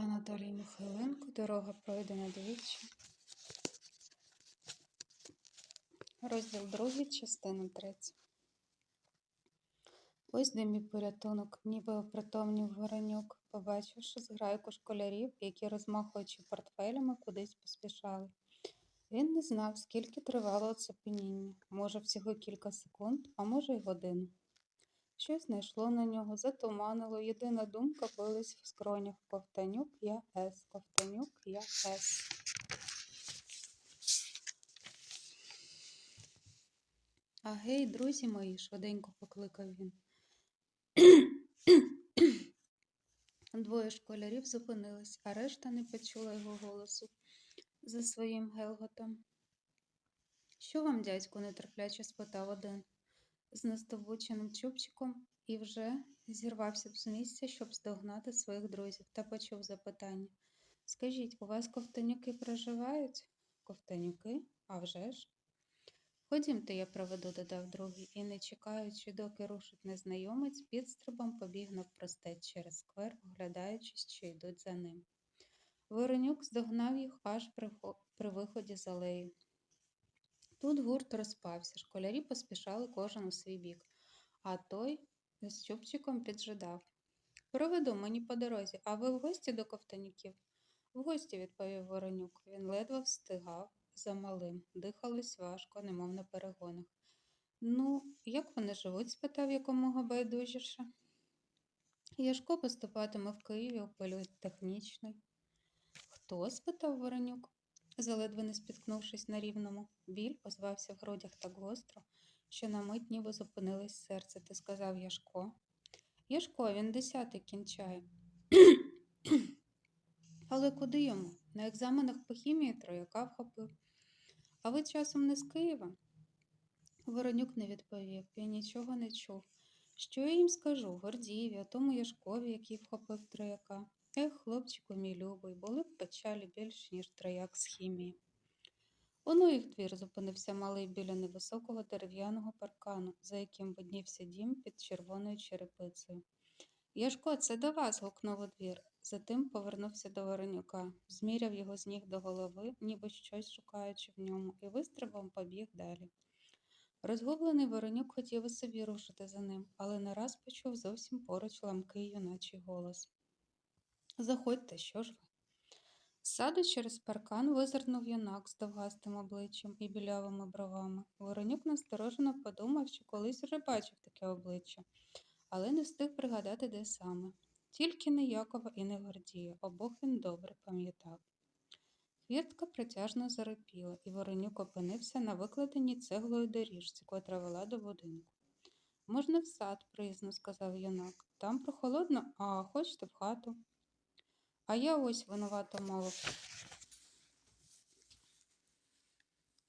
Анатолій Михайленко. Дорога пройдена двічі. Розділ другий, частина третя. Ось де мій порятунок, ніби опритомнів воронюк, побачивши зграйку школярів, які, розмахуючи портфелями, кудись поспішали. Він не знав, скільки тривало оцепеніння, може, всього кілька секунд, а може, й годину. Щось знайшло на нього, затуманило, єдина думка билась в скронях. Ковтанюк я С, Ковтанюк я С. А гей, друзі мої, швиденько покликав він. Двоє школярів зупинились, а решта не почула його голосу за своїм гелготом. Що вам, дядьку, нетерпляче спитав один з настовбученим чубчиком і вже зірвався б з місця, щоб здогнати своїх друзів, та почув запитання. Скажіть, у вас ковтанюки проживають? Ковтанюки? А вже ж. Ходімте, я проведу, додав другий, і, не чекаючи, доки рушить незнайомець, підстрибом побіг навпростець через сквер, оглядаючись, що йдуть за ним. Воронюк здогнав їх аж при виході з алеї. Тут гурт розпався, школярі поспішали кожен у свій бік, а той з чубчиком піджидав. Проведу мені по дорозі, а ви в гості до ковтанюків? В гості, відповів Воронюк. Він ледве встигав за малим, дихалось важко, немов на перегонах. Ну, як вони живуть? спитав якомога байдужіше. Яшко поступатиме в Києві у політехнічний. Хто? спитав Воронюк, заледве не спіткнувшись на рівному. Біль озвався в грудях так гостро, що на мить ніби зупинилось серце. Ти сказав Яшко. Яшко, він десятий кінчає. Але куди йому? На екзаменах по хімії трояка вхопив. А ви часом не з Києва? Воронюк не відповів, він нічого не чув. Що я їм скажу? Гордієві, а тому Яшкові, який вхопив трояка. Ех, хлопчику мій любий, були б печалі більш, ніж трояк з хімії. Оно їх двір зупинився малий біля невисокого дерев'яного паркану, за яким виднівся дім під червоною черепицею. Яшко, це до вас. гукнув у двір. Затим повернувся до Воронюка, зміряв його з ніг до голови, ніби щось шукаючи в ньому, і вистрибом побіг далі. Розгублений Воронюк хотів і собі рушити за ним, але нараз почув зовсім поруч ламкий юначий голос. Заходьте, що ж ви? Саду через паркан визирнув юнак з довгастим обличчям і білявими бровами. Воронюк насторожено подумав, що колись уже бачив таке обличчя, але не встиг пригадати, де саме. Тільки не Якова і не Гордія, обох він добре пам'ятав. Хвіртка притяжно зарипіла, і Воронюк опинився на викладеній цеглою доріжці, котра вела до будинку. Можна в сад, приязно сказав юнак. Там прохолодно, а хочете в хату. А я ось винувато мовив.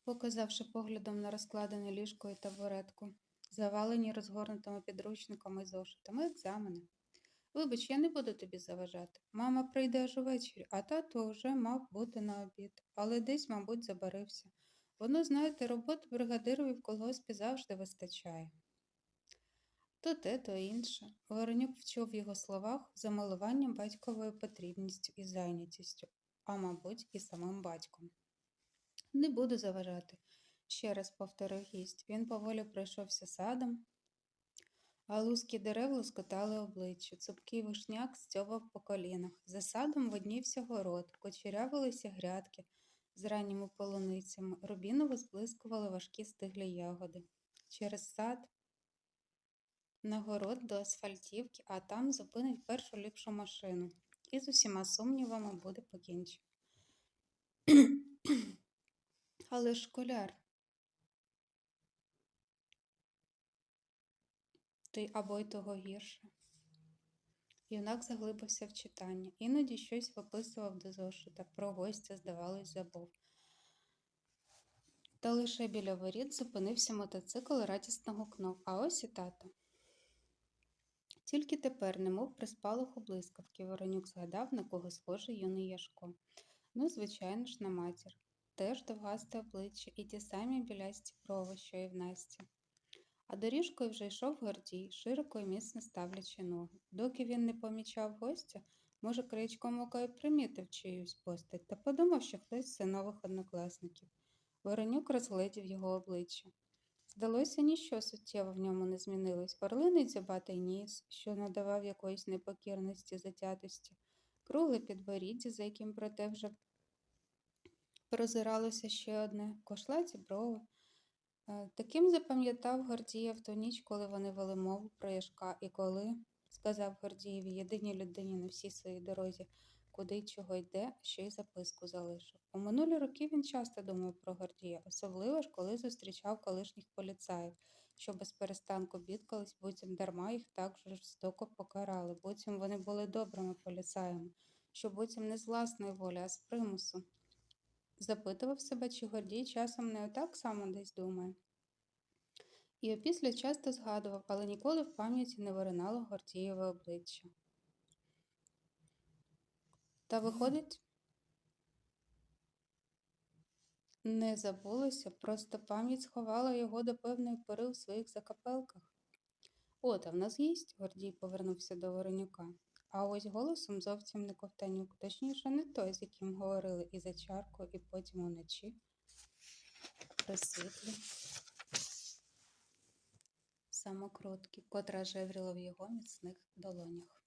Показавши поглядом на розкладене ліжко і табуретку, завалені розгорнутими підручниками і зошитами екзамени. Вибач, я не буду тобі заважати. Мама прийде аж увечері, а тато вже мав бути на обід, але десь, мабуть, забарився. Воно, знаєте, роботи бригадирові в колгоспі завжди вистачає. То те, то інше. Воронюк вчув в його словах замилуванням батьковою потрібністю і зайнятістю, а мабуть, і самим батьком. Не буду заважати, ще раз повторив гість. Він поволі пройшовся садом, а лузькі дерев лоскотали обличчя. Цупкий вишняк стьовав по колінах. За садом виднівся город, кочерявилися грядки з ранніми полуницями, рубіново зблискували важкі стиглі ягоди. Через сад на город до асфальтівки, а там зупинить першу ліпшу машину. І з усіма сумнівами буде покінчено. Але школяр. Ти або й того гірше. Юнак заглибився в читання, іноді щось виписував до зошита, про гостя, здавалось, забув. Та лише біля воріт зупинився мотоцикл і радісно гукнув, а ось і тато. Тільки тепер, немов при спалаху блискавки, Воронюк згадав, на кого схожий юний Яшко. Ну, звичайно ж, на матір. Теж довгасте обличчя і ті самі білясті брови, що і в Насті. А доріжкою вже йшов Гордій, широко і міцно ставлячи ноги. Доки він не помічав гостя, Може, краєчком ока й примітив чиюсь постать та подумав, що хтось з синових однокласників. Воронюк розгледів його обличчя. Здалося, ніщо суттєво в ньому не змінилось. Орлиний дзьобатий ніс, що надавав якоїсь непокірності, затятості, кругле підборіддя, за яким проте вже прозиралося ще одне, кошлаті брови. Е, Таким запам'ятав Гордієв ту ніч, коли вони вели мову про Яшка, і коли, сказав Гордієві, єдиній людині на всій своїй дорозі, куди й чого йде, ще й записку залишив. У минулі роки він часто думав про Гордія, особливо ж коли зустрічав колишніх поліцаїв, що без перестанку бідкались, буцім дарма їх так жорстоко покарали, буцім вони були добрими поліцаями, що буцім не з власної волі, а з примусу. Запитував себе, чи Гордій часом не отак само десь думає. І опісля часто згадував, але ніколи в пам'яті не виринало Гордієве обличчя. Та виходить, не забулося, просто пам'ять сховала його до певної пори у своїх закапелках. От, а в нас гість, Гордій повернувся до Воронюка. А ось голосом зовсім не ковтанюк, точніше, не той, з яким говорили і за чаркою, і потім уночі. При світлі. Самокрутки, котра жевріла в його міцних долонях.